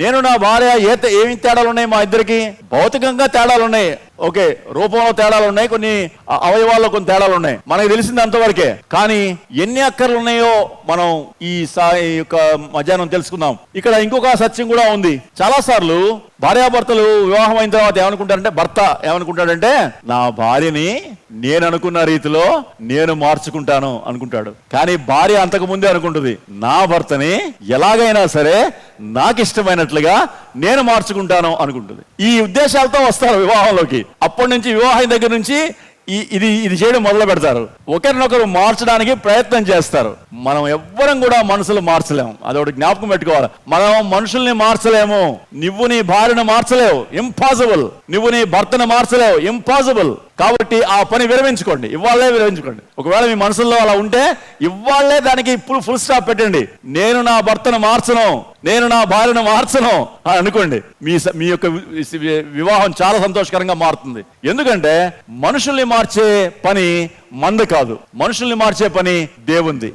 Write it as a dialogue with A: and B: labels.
A: నేను నా భార్య ఏ ఏమి తేడాలు ఉన్నాయి మా ఇద్దరికి? భౌతికంగా తేడాలు ఉన్నాయి ఓకే రూపంలో తేడాలు ఉన్నాయి కొన్ని అవయవాల్లో కొన్ని తేడాలు ఉన్నాయి మనకు తెలిసింది అంతవరకే. కానీ ఎన్ని అక్కర్లు ఉన్నాయో మనం ఈ సా ఈ యొక్క మధ్యాహ్నం తెలుసుకుందాం. ఇక్కడ ఇంకొక సత్యం కూడా ఉంది. చాలా సార్లు భార్యాభర్తలు వివాహం అయిన తర్వాత ఏమనుకుంటారంటే భర్త ఏమనుకుంటాడంటే నా భార్యని నేను అనుకున్న రీతిలో నేను మార్చుకుంటాను అనుకుంటాడు. కానీ భార్య అంతకు ముందే అనుకుంటుంది నా భర్తని ఎలాగైనా సరే నాకు ఇష్టమైనట్లుగా నేను మార్చుకుంటాను అనుకుంటుంది. ఈ ఉద్దేశాలతో వస్తారు వివాహంలోకి. అప్పటి నుంచి వివాహం దగ్గర నుంచి ఈ ఇది ఇది చేయడం మొదలు పెడతారు. ఒకరినొకరు మార్చడానికి ప్రయత్నం చేస్తారు. మనం ఎవ్వరం కూడా మనసులు మార్చలేము. అది ఒకటి జ్ఞాపకం పెట్టుకోవాలి. మనం మనుషుల్ని మార్చలేము. నువ్వు నీ భార్యను మార్చలేవు. ఇంపాసిబుల్ నువ్వు నీ భర్తను మార్చలేవు. ఇంపాసిబుల్ కాబట్టి ఆ పని విరమించుకోండి ఇవాళ్ళే విరమించుకోండి. ఒకవేళ మీ మనసులో అలా ఉంటే ఇవాళ్ళే దానికి ఇప్పుడు ఫుల్ స్టాప్ పెట్టండి. నేను నా భర్తను మార్చను నేను నా భార్యను మార్చను అని అనుకోండి. మీ స- మీ యొక్క వివాహం చాలా సంతోషకరంగా మారుతుంది. ఎందుకంటే మనుషుల్ని మార్చే పని మంద కాదు. మనుషుల్ని మార్చే పని దేవుంది.